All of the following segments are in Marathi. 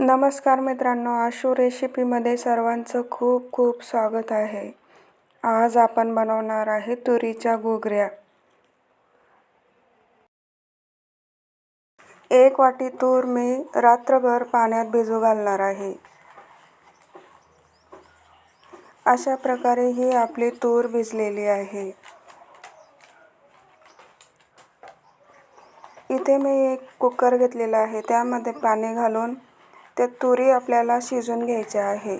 नमस्कार मित्रांनो आशू रेसिपीमध्ये सर्वांचं खूप खूप स्वागत आहे. आज आपण बनवणार आहे तुरीच्या घुगऱ्या. एक वाटी तूर मी रात्रभर पाण्यात भिजू घालणार आहे. अशा प्रकारे ही आपली तूर भिजलेली आहे. इथे मी एक कुकर घेतलेला आहे त्यामध्ये पाणी घालून त्या तुरी आपल्याला शिजून घ्यायच्या आहे.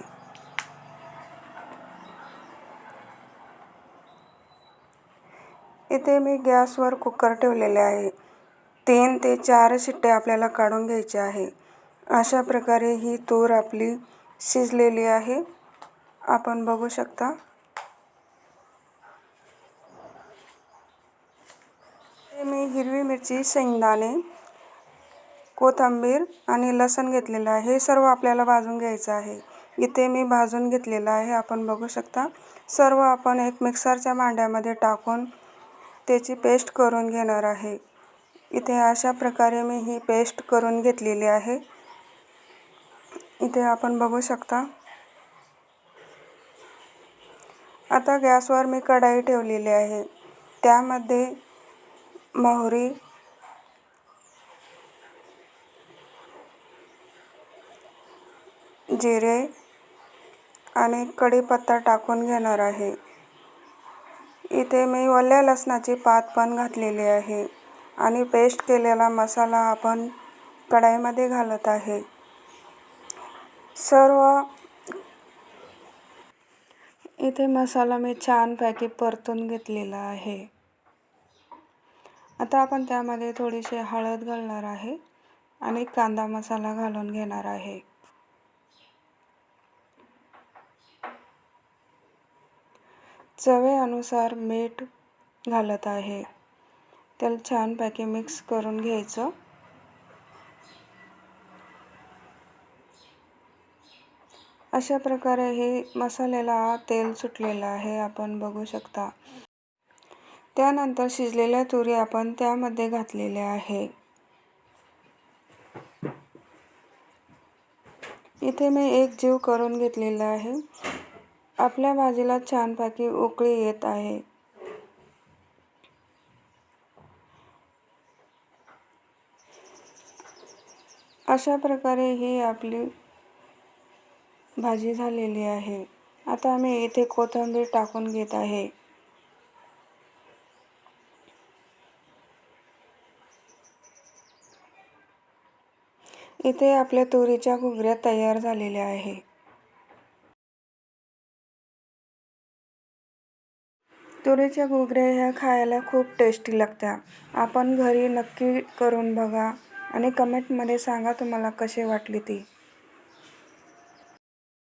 इथे मी गॅसवर कुकर ठेवलेले आहे. तीन ते चार शिट्टे आपल्याला काढून घ्यायचे आहे. अशा प्रकारे ही तूर आपली शिजलेली आहे. आपण बघू शकता. मी हिरवी मिरची शेंगदाणे कोथिंबीर आणि लसण घेतलेलं आहे. हे सर्व आपल्याला भाजून घ्यायचं आहे. इथे मी भाजून घेतलेलं आहे. आपण बघू शकता. सर्व आपण एक मिक्सरच्या भांड्यामध्ये टाकून त्याची पेस्ट करून घेणार आहे. इथे अशा प्रकारे मी ही पेस्ट करून घेतलेली आहे. इथे आपण बघू शकता. आता गॅसवर मी कढाई ठेवलेली आहे. त्यामध्ये मोहरी जिरे आणि कढीपत्ता टाकून घेणार आहे. इथे मी ओल्या लसणाची पात पण घातलेली आहे आणि पेस्ट केलेला मसाला आपण कढाईमध्ये घालत आहे. सर्व इथे मसाला मी छानपैकी परतून घेतलेला आहे. आता आपण त्यामध्ये थोडीशी हळद घालणार आहे आणि कांदा मसाला घालून घेणार आहे. चवेनुसार मीठ घालत आहे. त्याला छानपैकी मिक्स करून घ्यायचं. अशा प्रकारे हे मसाल्याला तेल सुटलेलं आहे आपण बघू शकता. त्यानंतर शिजलेल्या तुरी आपण त्यामध्ये घातलेल्या आहे. इथे मी एक जीव करून घेतलेला आहे. आपल्या भाजीला छानपैकी उकळी येत आहे. अशा प्रकारे ही आपली भाजी झालेली आहे. आता आम्ही इथे कोथिंबीर टाकून घेत आहे. इथे आपल्या तुरीच्या घुगऱ्या तयार झालेल्या आहे. तुरीच्या घुगऱ्या ह्या खायला खूप टेस्टी लागत्या. आपण घरी नक्की करून बघा आणि कमेंटमध्ये सांगा तुम्हाला कशी वाटली ती.